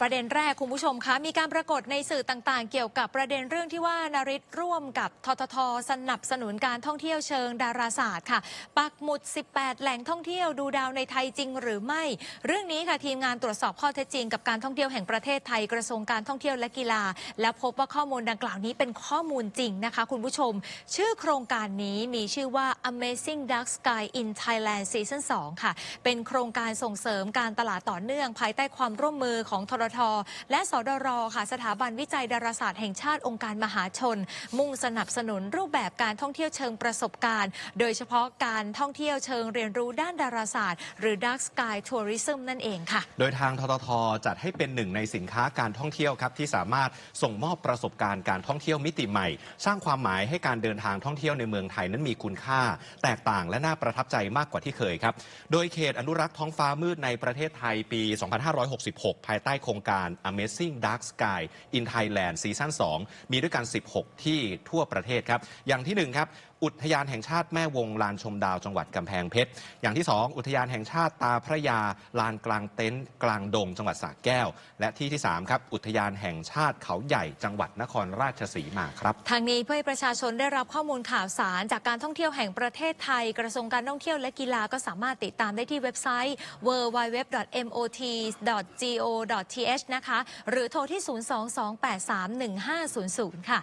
ประเด็นแรกคุณผู้ชมคะมีการปรากฏในสื่อต่างๆ เกี่ยวกับประเด็นเรื่องที่ว่านาริตร่วมกับทททสนับสนุนการท่องเที่ยวเชิงดาราศาสตร์ค่ะ ปักหมุด 18 แหล่งท่องเที่ยวดูดาวในไทยจริงหรือไม่ เรื่องนี้ค่ะทีมงานตรวจสอบข้อเท็จจริงกับการท่องเที่ยวแห่งประเทศไทยกระทรวงการท่องเที่ยวและกีฬา และพบว่าข้อมูลดังกล่าวนี้เป็นข้อมูลจริงนะคะ คุณผู้ชม ชื่อโครงการนี้มีชื่อว่า Amazing Dark Sky in Thailand Season 2 ค่ะ เป็นโครงการส่งเสริมการตลาดต่อเนื่อง ภายใต้ความร่วมมือของทรท และสดรค่ะสถาบันวิจัยดาราศาสตร์แห่งชาติองค์การมหาชน มุ่งสนับสนุนรูปแบบการท่องเที่ยวเชิงประสบการณ์ โดยเฉพาะการท่องเที่ยวเชิงเรียนรู้ด้านดาราศาสตร์ หรือ Dark Sky Tourism นั่นเองค่ะ โดยทางทททจัดให้เป็นหนึ่งในสินค้าการท่องเที่ยวครับที่สามารถส่งมอบประสบการณ์การท่องเที่ยวมิติใหม่ สร้างความหมายให้การเดินทางท่องเที่ยวในเมืองไทยนั้นมีคุณค่า แตกต่างและน่าประทับใจมากกว่าที่เคยครับโดยเขตอนุรักษ์ท้องฟ้ามืดในประเทศไทยปี 2566 ภายใต้โครงการ Amazing Dark Sky in Thailand ซีซั่น2 มีด้วยกัน 16 ที่ทั่วประเทศครับ อย่างที่หนึ่งครับ อุทยานแห่งชาติแม่วงลานชมดาวจังหวัดกำแพงเพชร อย่างที่ 2 อุทยานแห่งชาติตาพระยา ลานกลางเต็นท์กลางดง จังหวัดสระแก้ว และที่ที่ 3 ครับ อุทยานแห่งชาติเขาใหญ่จังหวัดนครราชสีมาครับทางนี้เพื่อให้ประชาชนได้รับข้อมูลข่าวสาร จากการท่องเที่ยวแห่งประเทศไทย กระทรวงการท่องเที่ยวและกีฬาก็สามารถติดตามได้ที่เว็บไซต์ www.mot.go.th นะคะ หรือโทรที่ 022831500 ค่ะ